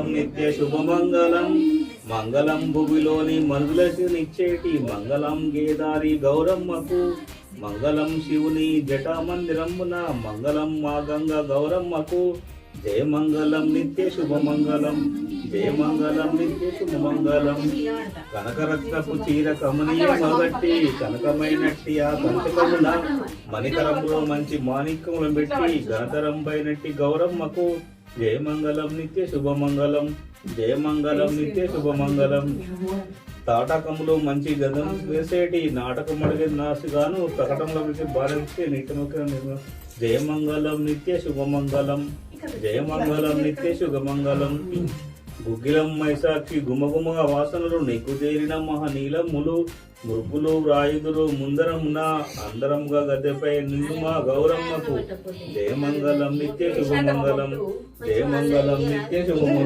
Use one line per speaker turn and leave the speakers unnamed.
నిత్య శుభమంగళం. మంగళం భువిలోని మనులకు నిచ్చేటి మంగళం గేదారి గౌరమ్మకు. మంగళం శివుని జటామందిరమున మంగళం మా గంగ గౌరమ్మకు. జయ మంగళం నిత్య శుభమంగళం. జయ మంగళం నిత్య శుభమంగళం. కనకరత్నపు చీర కమనీయమగట్టి కనకమైనట్టి ఆ కంచకమున మణికరంలో మంచి మాణిక్యములు పెట్టి ఘనతరం పైనట్టి గౌరమ్మకు. జయమంగళం నిత్య శుభమంగళం జయమంగళం నిత్య శుభమంగళం తాటకంలో మంచి గదం వేసేటి నాటకం అడిగే నాసుగాను ప్రకటనలో పెట్టి భారతిస్తే నిత్యముఖ జయమంగళం నిత్య శుభమంగళం జయమంగళం నిత్య శుభమంగళం గుగ్గిలం మైసాక్షి గుమగుమగా వాసనలు నీకు చేరిన మహనీలములు. మృగులు రాయుదులు ముందరమున అందరముగా గద్దెపై నిన్ను మా గౌరమ్మకు. జయమంగళం నిత్య శుభమంగళం. జయమంగళం నిత్య శుభమంగళం.